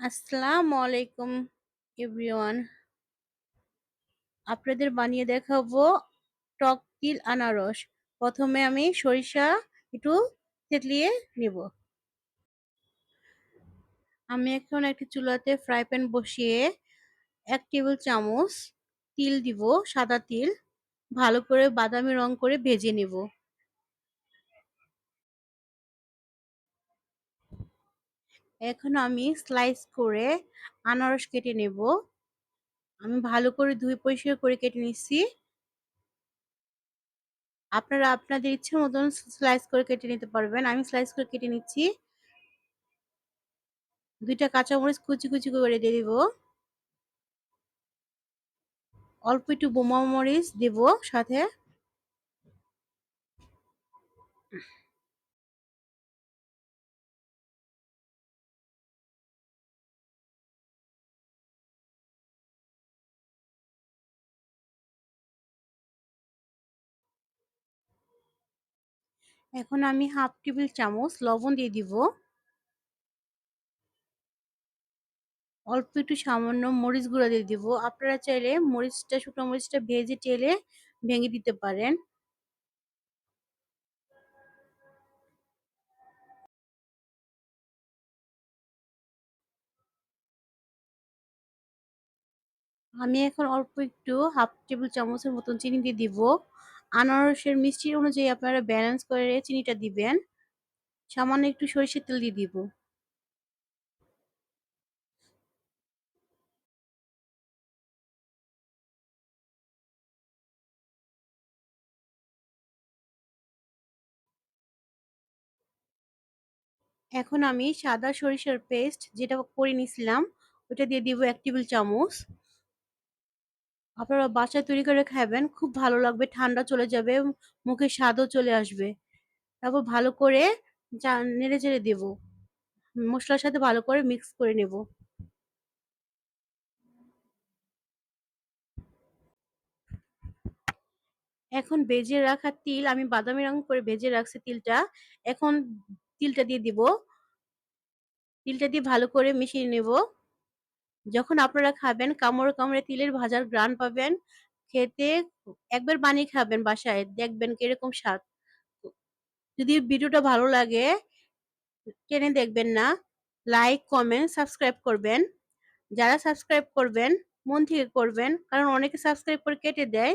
আসসালামু আলাইকুম এভরিওয়ান। আপনাদের বানিয়ে দেখাবো টক তিল আনারস। প্রথমে আমি সরিষা একটু থেতলিয়ে নেব। আমি এখন একটি চুলাতে ফ্রাই প্যান বসিয়ে এক টেবিল চামচ তিল দিব, সাদা তিল। ভালো করে বাদামি রং করে ভেজে নেব। এখন আমি স্লাইস করে আনারস কেটে নেব। আমি ভালো করে ধুই পরিষ্কার করে কেটে নিচ্ছি। আপনারা আপনাদের ইচ্ছে মতন স্লাইস করে কেটে নিতে পারবেন। আমি স্লাইস করে কেটে নিচ্ছি। দুইটা কাঁচামরিচ কুচি কুচি করে দিয়ে দিব। অল্প একটু বোমা মরিচ দেব সাথে। এখন আমি হাফ টেবিল চামচ লবণ দিয়ে দিব। অল্প একটু সামান্য মরিচ গুঁড়া দিয়ে দিব। আপনারা চাইলে মরিচটা, শুকনো মরিচটা ভেজে টেলে ভেঙে দিতে পারেন। আমি এখন অল্প একটু হাফ টেবিল চামচের মতন চিনি দিয়ে দিব। আনারসের মিষ্টির অনুযায়ী আপনারা ব্যালেন্স করে চিনিটা দিবেন। সামান্য একটু সরিষার তেল দিয়ে দিব। এখন আমি সাদা সরিষার পেস্ট যেটা করে নিছিলাম ওটা দিয়ে দিব এক টেবিল চামচ। আপনারা বাসায় তৈরি করে খাবেন, খুব ভালো লাগবে, ঠান্ডা চলে যাবে, মুখে স্বাদও চলে আসবে। তারপর ভালো করে নেড়ে চেড়ে দেব। মশলার সাথে ভালো করে মিক্স করে নেব। এখন বেজে রাখা তিল, আমি বাদামি রং করে ভেজে রাখছি তিলটা। এখন তিলটা দিয়ে দিব। তিলটা দিয়ে ভালো করে মিশিয়ে নেব। যখন আপনারা খাবেন, কামড়ে কামড়ে তিলের ভাজার গ্রান পাবেন, খেতে একবার বানিয়ে খাবেন বাসায়, দেখবেন কীরকম স্বাদ। যদি ভিডিওটা ভালো লাগে, টেনে দেখবেন না, লাইক, কমেন্ট, সাবস্ক্রাইব করবেন। যারা সাবস্ক্রাইব করবেন, মন থেকে করবেন, কারণ অনেকে সাবস্ক্রাইব করে কেটে দেয়।